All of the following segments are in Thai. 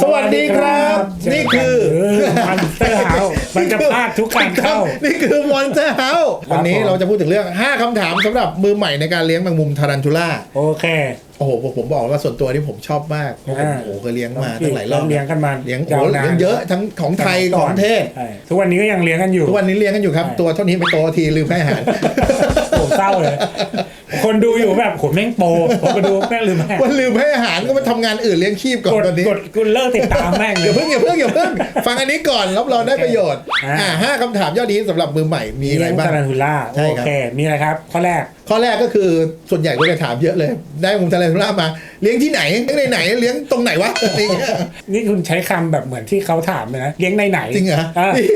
สวัสดีครับ นี่คือมันเตอร์เฮามันจะพลาดทุกการเข้า นี่คือมอนเตอร์เฮาครับวันนี้ผมเราจะพูดถึงเรื่อง 5 คำถามสำหรับมือใหม่ในการเลี้ยงแมงมุมทารันทูล่า โอเคโอ้โหผมผมบอกว่าส่วนตัวที่ผมชอบมากเพราะผมอ่าโอ้โหเคยเลี้ยงมาตั้งหลายรอบเลี้ยงกันมาเลี้ยงยาโอ้วโหนานเลี้ยงเยอะทั้งของไทยของประเทศใช่ทุกวันนี้ก็ยังเลี้ยงกันอยู่ ทุกวันนี้เลี้ยงกันอยู่ครับใช่ตัวเท่านี้ไปโตทีลืมให้อาหารผมเศร้าเลย คนดูอยู่แบบขนแม่งโปผมก็ดูแม่งลืมแม่งวันลืมให้อาหารก็มาทำงานอื่นเลี้ยงชีพก่อนกดตอนนี้ กดกูเลิกติดตามแม่งเลอย่าย เพิ่งอย่าเพิ่งอย่าเพิ่ง ฟังอันนี้ก่อนรับรองได้ประโยชน์ อ่าอ่าห้าคำถามยอดนี้สำหรับมือใหม่มีอะไรบ้างตารันทูล่าใช่โอครับ เค มีอะไรครับ ข้อแรก ข้อแรกก็คือส่วนใหญ่ก็จะถามเยอะเลย ได้มุมทะเลทุล่ามา เลี้ยงที่ไหนเลี้ยงในไหนเลี้ยงตรงไหนวะอะไรเงี้ยนี่คุณใช้คำแบบเหมือนที่เขาถามเลยนะ เลี้ยงในไหนจริงเหรออ่าพี่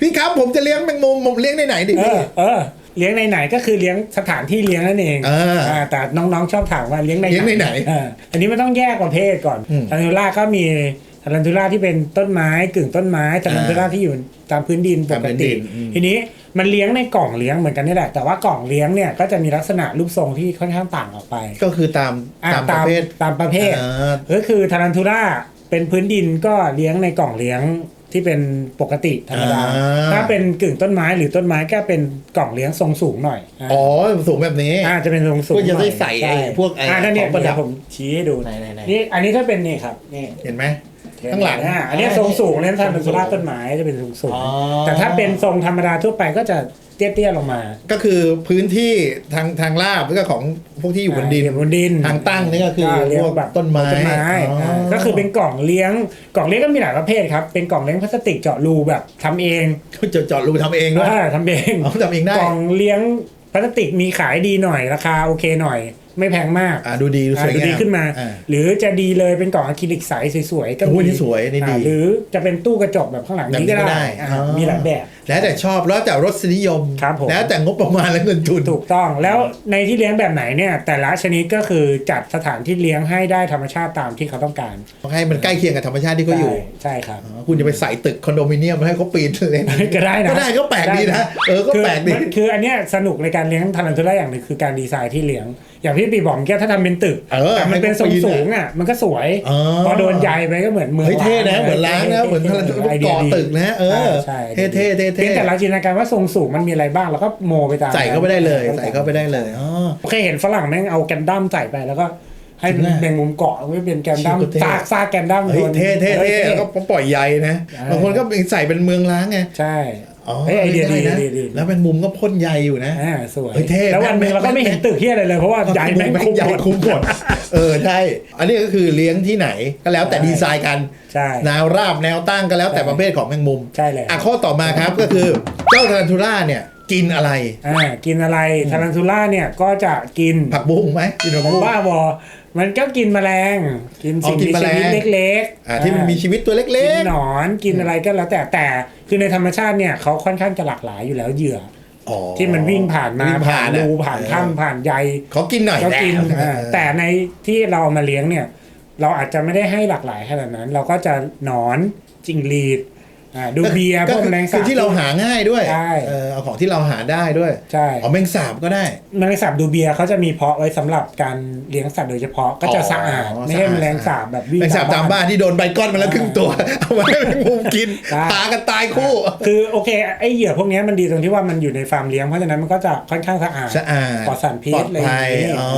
พี่ครับผมจะเลี้ยงแมงมุมผมเลี้ยงในไหนดิเอพี่อ เออ เลี้ยงในไหนก็คือเลี้ยงสถานที่เลี้ยงนั่นเองอ่าอ่าแต่น้องๆชอบถามว่าเลี้ยงในเลี้ยงในไหนอ่าอันนี้มันต้องแยกประเภทก่อนอืม ทารันทูล่าก็มีทารันทูล่าที่เป็นต้นไม้กึ่งต้นไม้ทารันทูล่าที่อยู่ตามพื้นดินปตามกพื้นดิติ นอืม ทีนี้มันเลี้ยงในกล่องเลี้ยงเหมือนกันนี่แหละแต่ว่ากล่องเลี้ยงเนี่ยก็จะมีลักษณะรูปทรงที่ค่อนข้างต่างออกไปก็คือตามอ่าตามประเภทตามประเภท อ่า ก็คือทารันทูล่าเป็นพื้นดินก็เลี้ยงในกล่องเลี้ยง ที่เป็นปกติธรรมดา อ่า ถ้าเป็นกึ่งต้นไม้หรือต้นไม้ก็เป็นกล่องเลี้ยงทรงสูงหน่อยาอ๋อสูงแบบนี้ อ่าจะเป็นทรงสูงเพื่อจะได้หน่ยใส่ไอ้ช่พวกไอ้อ่านั่นเนี่ยของประดับเดี๋ยวผมชี้ให้ดูไหนไหนไหนนี่อันนี้ถ้าเป็นนี่ครับนี่ เห็นไหม ข้างหลัง อ่าอันนี้ทรงสูงเนี่ยทำเป็นโซล่าต้นไม้จะเป็นทรงสูง อ๋อ แต่ถ้าเป็นทรงธรรมดาทั่วไปก็จะเตี้ยๆลงมาก็คือพื้นที่ทางทางลาบแล้วก็ของพวกที่อยู่บนดินอ่าอยู่บนดินทางตั้งนี่ก็คือเลี้ยงพวกแบบต้นไม้ต้นไม้อ๋ออ่าก็คือเป็นกล่องเลี้ยงกล่องเลี้ยงก็มีหลายประเภทครับเป็นกล่องเลี้ยงพลาสติกเจาะรูแบบทำเองเจาะเจาะรูทำเองด้วยอ่าทำเองอ๋อทำเองได้ กล่องเลี้ยงพลาสติกมีขายดีหน่อยราคาโอเคหน่อย ไม่แพงมากอ่าดูดีดูสอ่าวยดูงามดีขึ้นมา อ่าหรือจะดีเลยเป็นกล่องอะคริลิกใสสวยๆก็โอ้มียนี่สวยนี่ดีอ่าหรือจะเป็นตู้กระจกแบบข้างหลังแบบนี้นี้ก็ก็ได้ได้อ่าอ๋อ มีหลายแบบ แล้วแต่ชอบแล้วแต่รสนิยม ครับผม แล้วแต่งบประมาณและเงินทุน ถูกต้องแล้วในที่เลี้ยงแบบไหนเนี่ย แต่ละชนิดก็คือจัดสถานที่เลี้ยงให้ได้ธรรมชาติตามที่เขาต้องการให้มันใกล้เคียงกับธรรมชาติที่เขาอยู่ ใช่ใช่ครับ อ๋อคุณจะไปใส่ตึกคอนโดมิเนียมให้เขาปีนเล่นก็ได้นะก็ได้ก็แปลกดีนะ เออ ก็คือแปลกดี มันคืออันเนี้ยสนุกในการเลี้ยงทารันทูล่าอย่างหนึ่งคือการดีไซน์ที่เลี้ยง อย่างที่ปีบอกเมื่อกี้ถ้าทำเป็นตึกเออแต่มันเป็นทรงสูงอะมันก็สวยอ๋อพอโดนใยไปก็เหมือนเมืองเฮ้ยเท่นะล้างเหมือนล้างนะ เหมือนทารันทูล่าไอเดียก่อดี ตึกนะ เออ ใช่เท่เท่เท่เพียงเท่แต่เราจินตนาการว่าทรงสูงมันมีอะไรบ้างแล้วก็โมไปตามใส่เข้าไปได้เลย ใส่เข้าไปได้เลยอ๋อเคยเห็นฝรั่งแม่งเอาแกนดั้มใส่ไปแล้วก็ให้จริงอะแมงมุมเกาะไม่เป็นแกนดั้มชิบก็เท่ซากซากแกนดั้มเฮ้ยโดนเท่เท่ฮ้เท่ยแล้วก็ปล่อยใยนะใช่บางคนก็ใส่เป็นเมืองล้างไงใช่อ๋อ เฮ้ยไอเดียดีนะดีดี แล้วเป็นมุมก็พ่นใยอยู่นะอ่าสวยเฮ้ยเท่แล้ววันหนึงแม่งเราก็ไม่เห็นตึกที่อะไรเลยเพราะว่าใหญ่แม่งคุมใหญ่หมด คุมหมดเออใช่อันนี้ก็คือเลี้ยงที่ไหนก็แล้วแต่ใช่ ดีไซน์กันใช่ แนวราบแนวตั้งก็แล้วแต่ประเภทของแมงมุม ใช่เลย อะข้อต่อมาครับก็คือเจ้าทารันทูล่าเนี่ย กินอะไร อ่ากินอะไรทารันทูล่าเนี่ยก็จะกินผักบุ้งไหมกินผักผมบุ้ง บ้าบอ มันก็กินแมลง กินสิ่งอ๋อกินมีแมลชีง วิตเล็กอ่าที่มันมีชีวิตตัวเล็กิก นหนอนกินอะไรก็แล้วแต่แต่คือในธรรมชาติเนี่ยเขาค่อนข้างจะหลากหลายอยู่แล้วเหยื่อ ๆอ๋อที่มันวิ่งผ่านมาวิ่งผ่านอะรูผ่านเออถ้ำผ่านใยเขากินหน่อยก็กินแล้วอ่าแต่ในที่เราเอามาเลี้ยงเนี่ย เราอาจจะไม่ได้ให้หลากหลายขนาดนั้น เราก็จะหนอนจิงหรีด อ่าดูเบียร์พก็วกคือแมลงคืสาอบที่เราหาง่ายด้วยใช่ เออเอาของที่เราหาได้ด้วยใช่เอาแมงสาบก็ได้ แมลงสาบดูเบียร์เขาจะมีเพาะไว้สำหรับการเลี้ยงสัตว์โดยเฉพาะก็จะสะอาดอ๋อไม่ใช่สะอาด แมลงสาบแบบวิ่ง แมงสาบตามบ้านที่โดนใบก้อนมาแล้วครึ่งตัว เอามาให้แมงมุมกินใช่พากันตายคู่ คือโอเคไอเหยื่อพวกเนี้ยมันดีตรงที่ว่ามันอยู่ในฟาร์มเลี้ยงเพราะฉะนั้นมันก็จะค่อนข้างสะอาด สะอาดปลอดสารพิษปลอดอะไรอย่างภัยนี้อ๋อ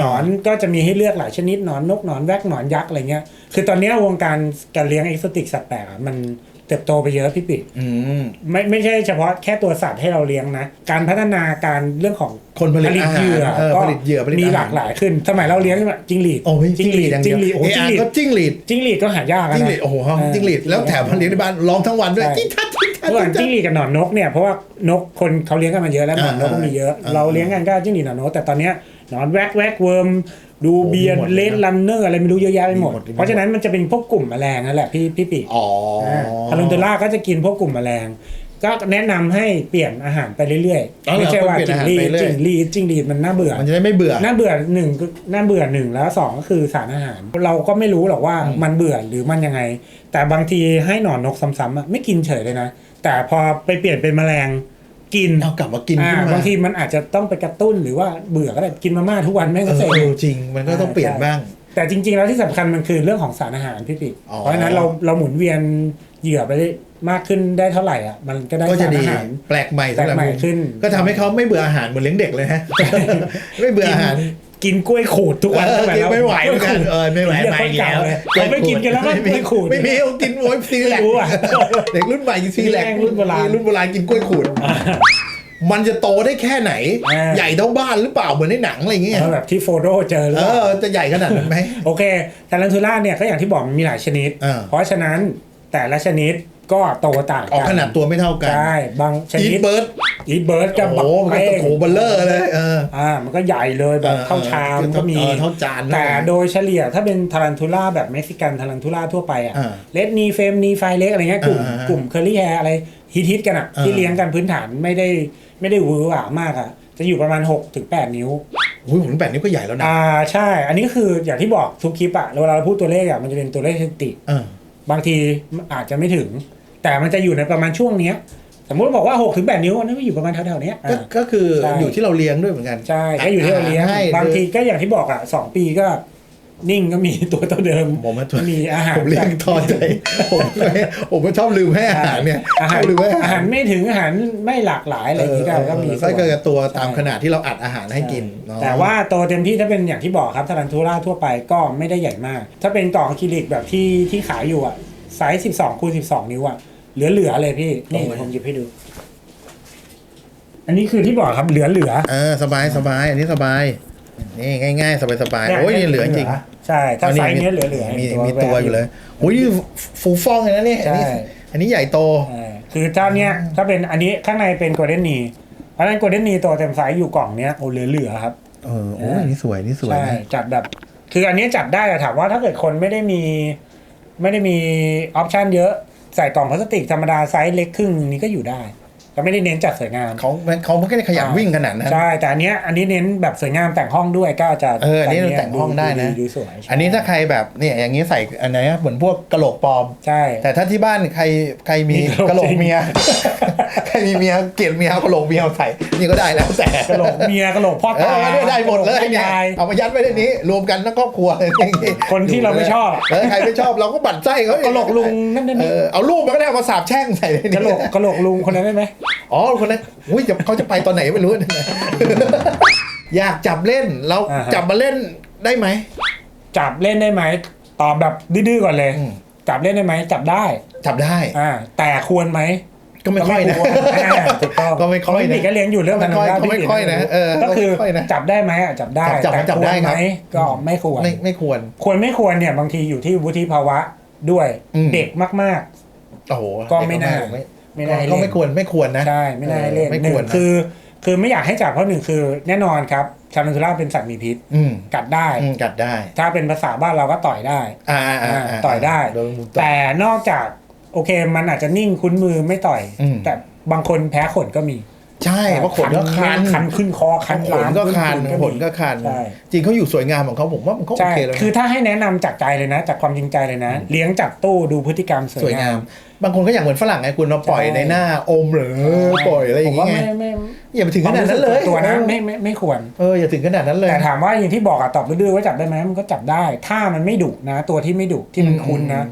หนอนก็จะมีให้เลือกหลายชนิดหนอนนกหนอนแวกหนอนยักษ์อะไรเงี้ย คือตอนเนี้ยวงการการเลี้ยงเอ็กโซติกสัตว์แปลกอะมัน เติบโตไปเยอะพี่ปิอืมไม่ไม่ใช่เฉพาะแค่ตัวสัตว์ให้เราเลี้ยงนะ การพัฒนาการเรื่องของคนผลิตอาหารเหยื่อเออก็ผลิตเหยื่อผลิตมีอาหารหลากหลาย ขึ้นสมัยเราเลี้ยงแบบจิ้งหรีดโอ้ยจิ้งหรีดอย่างเดีจิ้ยวงหรีดโอ้เอจิ้งอาหรีดก็จิ้งหรีดจิ้งหรีดก็หายากอะนะจิ้งหรีดโอ้โหเออจิ้งหรีดแล้วแถมพันเลี้ยงในบ้านร้องทั้งวันด้วยใช่จิ้งทัดจิ้งทัดเมื่อก่อนจิ้จิ้งงหรีดกับหนอนนกเนี่ยเพราะว่านกคนเขาเลี้ยงกันมาเยอะแล้วหนอนนกก็มีเยอะอ่าเราเลี้ยงกันก็จิ้งหรีดหนอนนกแต่ตอนเนี้ยหนอนแวกแวกเวิร์ม ดูเบียร์โอ้มีหมดเลยนะเลดลันเนอร์อะไรไม่รู้เยอะแยะไปหมด มีหมดมีหมด เพราะฉะนั้นมันจะเป็นพวกกลุ่มแมลงนั่นแหละพี่พี่ปีอ๋อทารุนเตล่าก็จะกินพวกกลุ่มแมลง ก็แนะนำให้เปลี่ยนอาหารไปเรื่อยอ๋อๆเหรอไม่ใช่ว่าเปลี่ยนจิ้อางหารรีไปดเรื่อยจิ้งรีดจิ้งรีดมันน่าเบื่อ มันจะได้ไม่เบื่อ น่าเบื่อหนึ่งก็น่าเบื่อหนึ่งแล้วสองก็คือสารอาหาร เราก็ไม่รู้หรอกว่าอืม มันเบื่อหรือมันยังไง แต่บางทีให้หนอนนกซ้ำๆอะไม่กินเฉยเลยนะ แต่พอไปเปลี่ยนเป็นแมลง กินเอากลับมากินอ่าขึ้นมาบางทีมันอาจจะต้องไปกระตุ้นหรือว่าเบื่อก็ได้กินมาม่าทุกวันแม่งเอก็อเสร็จเออจริง มันก็ต้องเปลี่ยนบ้าง แต่จริง ๆ แล้วที่สำคัญมันคือเรื่องของสารอาหารพี่ปิ๊กอ๋อเพราะฉะนั้นเราเราหมุนเวียนเหยื่อไปได้มากขึ้นได้เท่าไหร่อะมันก็ได้ก็จะสารดีอาหารแปลกใหม่สำหรับแปลกใหม่ผมขึ้น ก็ทำให้เขาไม่เบื่ออาหารเหมือนเลี้ยงเด็กเลยฮะไม่เบื่ออาหาร กินกล้วยขูดทุกวันเออทำกินแล้วไม่ไหวเหมือนกันกล้วยขูดเออไม่ไหวเหี้ยไม่โคตรเก่าแล้วเลยเราไม่กินกันแล้วก็ไม่กล้วยขูดไม่มีเอากินโวยซีแลกไม่รู้อะเด็กรุ่นใหม่กินซีแลกแม่งรุ่นโบราณรุ่นโบราณกินกล้วยขูดมันจะโตได้แค่ไหนอ่าใหญ่เท่าบ้านหรือเปล่าเหมือนในหนังอะไรอย่างเงี้ยเออแบบที่โฟโดเจอหรือเอเปล่าอจะใหญ่ขนาดนั้นไหมโอเคทารันทูล่าเนี่ยก็อย่างที่บอกมันมีหลายชนิดอ่าเพราะฉะนั้นแต่ละชนิดก็โตต่างออกกัขนาดตัวไม่เท่ากันใช่บางชอีนิทดเบิร์ด อีทเบิร์ดก็โอ้บักโหมันก็เป้งโถเบลเลอร์เลยเออ อ่ามันก็ใหญ่เลยแบบเท่าชามก็มีเออเท่าจานแต่โดยเฉลี่ยถ้าเป็นทารันทูล่าแบบเม็กซิกันทารันทูล่าทั่วไปอะอ่าเลดนีเฟมนีไฟเล็กอะไรเงี้ยกลุ่มอ่าอ่ากลุ่มเคอรี่แฮร์อะไรฮิตฮิตๆกันอะอ่า ที่เลี้ยงกันพื้นฐานไม่ได้ไม่ได้หวือหวามากอะ จะอยู่ประมาณ6ถึง8นิ้ว อุ้ยผมแปดนิ้วก็ใหญ่แล้วนะอ่าใช่ อันนี้คืออย่างที่บอกทุกคลิปอะเวลาเราพูดตัวเลขอะมันจะเป็นตัวเลขสถิติ เออบางทีอาจจะไม่ถึง แต่มันจะอยู่ในประมาณช่วงเนี้ย สมมติบอกว่า6ถึง8นิ้วอันนี้ก็อยู่ประมาณแถวๆเนี้ยก็อ่าก็คือใช่ อยู่ที่เราเลี้ยงด้วยเหมือนกัน ใช่ก็อยู่ที่เราเลี้ยงให้บางทีก็อย่างที่บอกอะสองปีก็ นิ่งก็มีตัวเท่าเดิมผมว่าตัว มีอาหารผมเลี้ยงทอใจผมผมก็ชอบลืมให้อาหารเนี่ยอาหารชอบลืมให้อาอาหาหารรไม่ถึงอาหารไม่หลากหลายอะไรอย่างนี้ก็ก็มีก็ส่วนเกิดตัวตามขนาดที่เราอัดอาหารให้กินเนอะแต่ว่าโตเต็มที่ถ้าเป็นอย่างที่บอกครับทารันทูล่าทั่วไปก็ไม่ได้ใหญ่มาก ถ้าเป็นกล่องอะคริลิกแบบที่ที่ขายอยู่อะไซส์ 12คูณ12 นิ้วอะ เหลือๆเลยพี่ นี่ผมหยิบให้ดู อันนี้คือที่บอกครับเหลือๆเออสบายสบายอันนี้สบายนี่ง่าย ๆ สบายสบายโอ้ยนี่เหลือจริงใช่ ถ้าไซส์เนี้ยเหลือๆมีเห็นมีตัวอยู่เลยโอ้ยนี่ฟูฟ่องเลยนะเนี่ยอันนี้ใช่ อันนี้ใหญ่โตเออคือถ้าเนี้ยถ้าเป็นอันนี้ข้างในเป็นโกลเด้นนีอันนั้นโกลเด้นนีตัวเต็มไซส์อยู่กล่องเนี้ยโอ้เหลือๆครับ เออโอ้ยอันนี่สวยอันนี่สวยใช่นะจัดแบบ คืออันนี้จัดได้แต่ถามว่าถ้าเกิดคนไม่ได้มี ไม่ได้มีออปชันเยอะ ใส่กล่องพลาสติกธรรมดาไซส์เล็กครึ่งนี้ก็อยู่ได้ ก็ไม่ได้เน้นจัดสวยงามเขาเขาไม่ได้ขยันวิ่งขนาดนั้นใช่แต่อันเนี้ยอันนี้เน้นแบบสวยงามแต่งห้องด้วยก็จะเอออันนี้แต่งห้องได้นะดูสวยใช่อันนี้ถ้าใครแบบเนี่ยอย่างนี้ใส่อันไหนอะเหมือนพวกกระโหลกปลอมใช่ แต่ถ้าที่บ้านใครใครมีมีกกระระโหโหลลกกเมียใครมีเมียเกลียดเมียเอากระโหลกเมียเอาใส่ นี่ก็ได้แล้วแต่กระโหลกเมียกระโหลกพ่อเอตาอได้ได้หมดเลยกระโกเนี่ยยายเอามายัดไว้ในนี้ รวมกันทั้งครอบครัวเลยคนที่เราไม่ชอบเออใครไม่ชอบเราก็บั่นไส้เขากระโหลกลุงนั่นนั่นเอนี่อเอารูปมันก็ได้เอามาสาบแช่งใส่ในกนี้ระโหลกกระโหลกลุงคนนั้นได้ไหม อ๋อคนนั้นอุ้ยจะเขาจะไปตอนไหนไม่รู้อยากจับเล่นเราอ่าฮะ จับมาเล่นได้ไหม จับเล่นได้ไหมตอบแบบดื้อๆก่อนเลย อืม จับเล่นได้ไหมจับได้จับได้ อ่าแต่ควรไหมก็ไม่ค่อยนะก็ไม่ควรอ่าถูกต้องก็ไม่ค่อยนะเพราะพี่ก็เลี้ยงอยู่เรื่องก็ไม่ค่อยธรรมดาก็ไม่ค่อยนะเออก็คือก็ไม่ค่อยนะจับได้ไหมอะจับได้จับจับแต่จับได้ควรครับไหมก็ไม่ควร ไม่ไม่ควร ควรไม่ควรเนี่ยบางทีอยู่ที่วุฒิภาวะด้วยอืม เด็กมาก โอ้โหก็ไม่น่าไม่ๆ ไม่ได้ก็เล่นไม่ควรไม่ควรนะใช่ไม่ได้เล่นไม่หคนึ่งวรนะคือ คือไม่อยากให้จับเพราะหนึ่งคือแน่นอนครับชาลันทูล่าเป็นสัตว์มีพิษอืมกัดได้อืมกัดได้ ถ้าเป็นภาษาบ้านเราก็ต่อยได้อ่าอ่าอ่าาต่อยได้โดนมุมต่อยแต่นอกจากโอเคมันอาจจะนิ่งคุ้นมือไม่ต่อยอืมแต่บางคนแพ้ขนก็มีใช่เพราะขนก็คันคันขึ้นคอคันขนก็คันขึ้ขนก็คันใช่จริงเขาอยู่สวยงามของเขาผมว่ามันก็โอใช่เคแล้วนะคือถ้าให้แนะนำจากใจเลยนะ จากความจริงใจเลยนะ เลี้ยงจากตู้ดูพฤติกรรมสสววยยามงางม บางคนก็อยากเหมือนฝรั่งไงคุณมาปล่อยใช่ในหน้าอมหรือปล่อยอะไรอผย่ามงว่าเงี้ยไม่ไม่อย่าไปถึงขนาดนั้นเลยตัวนะไม่ไม่ไม่ควรเอออย่าถึงขนาดนั้นเลยแต่ถามว่าอย่างที่บอกอะตอบดื้อๆว่าจับได้ไหมมันก็จับได้ ถ้ามันไม่ดุนะ ตัวที่ไม่ดุที่มันคุ้นนะ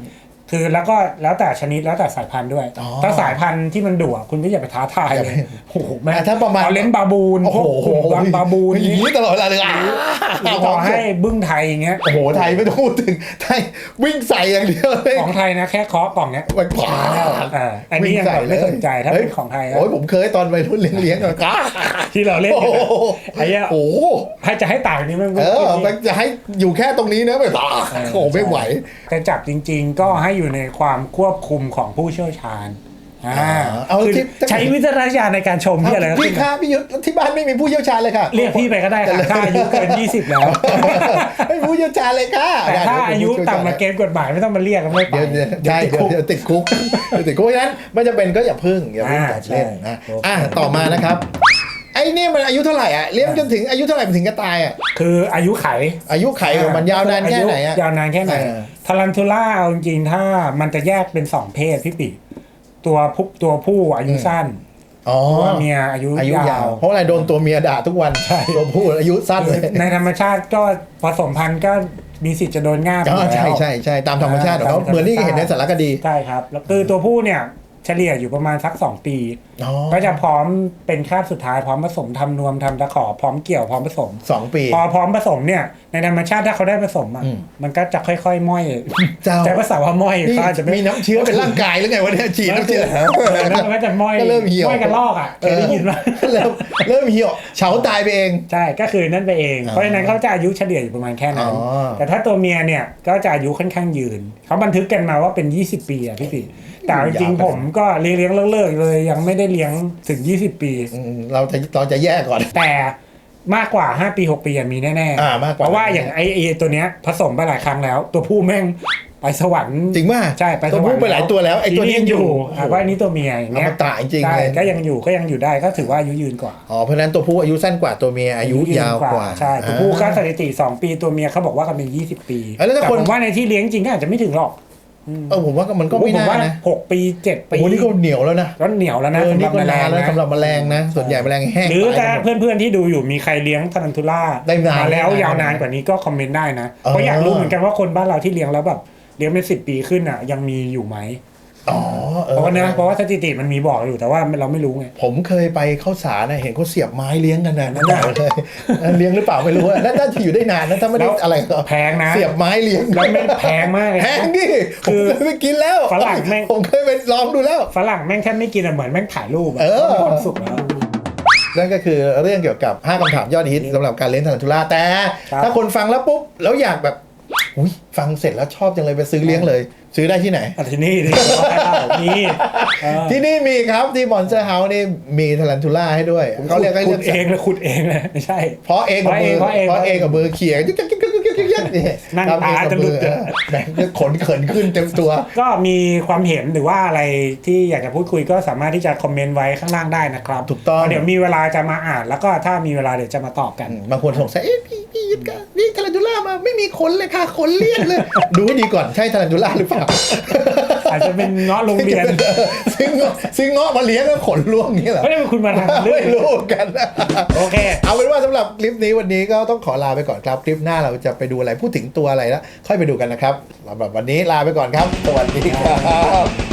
คือแล้วก็แล้วแต่ชนิดแล้วแต่สายพันธุ์ด้วย อ๋อถ้าสายพันธุ์ที่มันดุอะคุณก็อย่าไปท้าทายอย่าเลไปยโอ้โหแม่อะถ้าประมาณ เอาเลนส์บาบูนโอ้พวโหกกลุ่มบางบาบูนอย่างนี้นี้ตลอดเวลาเลยอะหรือต่อให้บึ้งไทยอย่างเงี้ยโอ้โหไทยไม่ต้องพูดถึงไทยวิ่งใส่อย่างเดียวเลย ของไทยนะแค่เคาะกล่องเนี้ยมันขวาอ่าอันนี้ยังแบบไม่สนใจถ้าเป็นของไทยนะโอ้ยผมเคยตอนวัยรุ่นเลี้ยงเลี้ยงกันก้าที่เราเล่นโอ้กันโหอะไอ้เหี้ยโอ้โหให้จะให้ต่างนี้มันก็เออมันจะให้อยู่แค่ตรงนี้นะไม่ต่อโอ้โหไม่ไหว แต่จับจริง ๆ ก็ให้อยู่ในความควบคุมของผู้เชี่ยวชาญอ่าอ่าเอาคือที่ ใช้วิจารณญาณในการชมที่อะไรก็พี่ขึ้นค่ะพี่ยุทธที่บ้านไม่มีผู้เชี่ยวชาญเลยค่ะเรียกพี่ไปก็ได้ค่ะถ้าอายุเกิน 20 แล้ว ไม่มีผู้เชี่ยวชาญเลยค่ะแต่ถ้าอายุต่ำมาเกณฑ์กฎหมาย ไม่ต้องมาเรียกก็ไม่ไปเดี๋ยวเดี๋ยวใช่ติดเดี๋ยวคุกเดี๋ยวติดคุกเดี๋ยวติดคุกเพราะฉะนั้นไม่จำเป็นก็อย่าพึ่งอย่าพึ่งอ่าจัดเล่นใช่นะโอเคอะต่อมานะครับ ไอ้นี่มันอายุเท่าไหร่อะเลี้ยงจนถึงอายุเท่าไหร่มันถึงจะตายอะคืออายุไขอายุไขของมันยาวนานแค่ไหนอะยาวนานแค่ไหนเออทารันทูล่าเอาจริงๆถ้ามันจะแยกเป็นสองเพศพี่ปีตัวผู้ตัวผู้อายุสั้นอ๋อตัวเมียอายุอายุยายาววเพราะอะไรโดนตัวเมียด่าทุกวันใช่ตัวผู้อายุสั้นเลยในธรรมชาติก็ผสมพันธุ์ก็มีสิทธิ์จะโดนง่าบอ๋ออยู่แล้วใช่ใช่ใช่ตามธรรมชาติของเขาตามธรรมชาติเหมือนที่เห็นในสารคดีใช่ครับแล้วคือตัวผู้เนี่ย เฉลี่ยอยู่ประมาณสัก2ปีอ๋อก็จะพร้อมเป็นคาบสุดท้ายพร้อมผสมทำนวมทำตะขอพร้อมเกี่ยวพร้อมผสมสองปี พอพร้อมผสมเนี่ย ในธรรมชาติถ้าเขาได้ผสมอะอืมมันก็จะค่อยๆม้อยเจ้าใช้ภาษาว่าม้อยนี่เขาอาจจะไม่มีน้ำเชื้อเป็นร่างกายหรือไงวะเนี่ยฉีดน้ำเชื้อแล้วมันก็จะม้อยก็เริ่มเหี่ยวม้อยกันลอกอะเคยได้ยินไหมเริ่มเริ่มเหี่ยวเฉาตายไปเองใช่ก็คือนั่นไปเองอ๋อเพราะฉะนั้นเขาจะอายุเฉลี่ยอยู่ประมาณแค่นั้นอ๋อแต่ถ้าตัวเมียเนี่ยก็จะอายุค่อนข้างยืนเขาบันทึกกันมาว่าเป็น 20 ปีอะพี่ปี แต่จริงๆผมก็เลี้ยงเลี้ยงๆเลิกๆเลย ยังไม่ได้เลี้ยงถึง 20 ปี อืมเราจะเราจะแยกก่อน แต่มากกว่า 5 ปี 6 ปีอะมีแน่อ่ามากกว่า เพราะว่าอย่างไอไอตัวเนี้ยผสมไปหลายครั้งแล้ว ตัวผู้แม่งไปสวรรค์จริงป่ะใช่ไปสตัววรรผู้ค์ไปหลายตัวแล้วไอ้ตัวนี้ยังอยู่อยู่อะว่าอันนี้ตัวเมียอย่างเงี้ยอมตะจริงๆใช่เลยก็ยังอยู่ก็ยังอยู่ได้ก็ถือว่าอายุยืนกว่า อ๋อเพราะฉะนั้นตัวผู้อายุสั้นกว่าตัวเมียอายุยาวกว่าใช่ตัวผู้ก็สถิติ 2 ปีตัวเมียเขาบอกว่ากันเป็น 20 ปีเอ้ยแล้วถ้าแต่คน ผมว่าในที่เลี้ยงจริงก็อาจจะไม่ถึงหรอก เออผมว่ามันก็ไม่ผมน่าว่านะหกปีเจ็ดโอ้ปีโหนี่ก็เหนียวแล้วนะก็เหนียวแล้วนะเออสำหนี่รับก็แมลนานงแล้วนะสำหรับแมลงนะ ส่วนใหญ่แมลงแห้งหรือตายแต่กันหมดเพื่อนๆที่ดูอยู่มีใครเลี้ยงทารันทูล่าได้นานมาแล้วได้นานยาวนานกว่านี้ก็คอมเมนต์ได้นะเออเพราะอยากรู้เหมือนกันว่าคนบ้านเราที่เลี้ยงแล้วแบบเลี้ยงเป็นสิบปีขึ้นอะ ยังมีอยู่ไหม อ๋อเอเพอราะว่านะเพราะว่าสถิติมันมีบอกอยู่แต่ว่าเราไม่รู้ไง ผมเคยไปเข้าสารนะเห็นเขาเสียบไม้เลี้ยงกันนะนั่นนั่นเลน่ะยเลี้ยงหรือเปล่าไม่รู้อะน่าน่าจะอยู่ได้นานนะถ้าไม่ได้แล้วอะไรก็แพงนะเสียบไม้เลี้ยงแล้วไม่แพงมากเลยแพงดิผคืมอเคยไปกินแล้วฝรั่งแม่งผมเคยไปลองดูแล้วฝรั่งแม่งแค่ไม่กินอะเหมือนแม่งถ่ายรูปอะเออมีความสุขแล้วนั่นก็คือเรื่องเกี่ยวกับ 5คำถามยอดฮิตสำหรับการเลี้ยงทารันทูล่าแต่ครับถ้าคนฟังแล้วปุ๊บ แล้วอยากแบบ อุ้ยฟังเสร็จแล้วชอบจังเลยไปซื้อเลี้ยงเลย ซื้อได้ที่ไหนอันที่นี่ดิว่าให้เรามีเออที่นี่มีครับที่มอนเ e อร์เฮาส์นี่มีทารันทูล่าให้ด้วยเขาเรียกให้ขุเลืดอกเองเลยขุดเองเลยไม่ใช่ เพราะเองกับมือเพราะเองเพเพราะราะเอเองงกับมือเขี่ยยึกยึกยึก ยึกยึกยึกยึกนี่นั่งทำเตากับจะหลุมืดอแหมขนเขินขึ้นเต็มตัว ก็มีความเห็นหรือว่าอะไรที่อยากจะพูดคุยก็สามารถที่จะคอมเมนต์ไว้ข้างล่างได้นะครับ ถูกต้อง เดี๋ยวมีเวลาจะมาอ่าน แล้วก็ถ้ามีเวลาเดี๋ยวจะมาตอบกันบางคนสงสัยเอ๊ะพี่พี่ยึดกันนี่ทารันดูล่ามาไม่มีขนเลยค่ะขนเลี่ยนเลย ดูให้ดีก่อนใช่ทารันดูล่าหรือเปล่า อาจจะเป็นเงาะโรงเรียนซึ่งเงาะซึ่งเงาะมาเลี้ยงแล้วขนร่วงนี่เหรอไม่ได้เป็นคุณมาทางเรื่อไม่งรู้กัน โอเค เอาเป็นว่าสำหรับคลิปนี้วันนี้ก็ต้องขอลาไปก่อนครับคลิปหน้าเราจะไปดูอะไรพูดถึงตัวอะไรแล้วค่อยไปดูกันนะครับสำหรับวันนี้ลาไปก่อนครับ สวัสดีครับ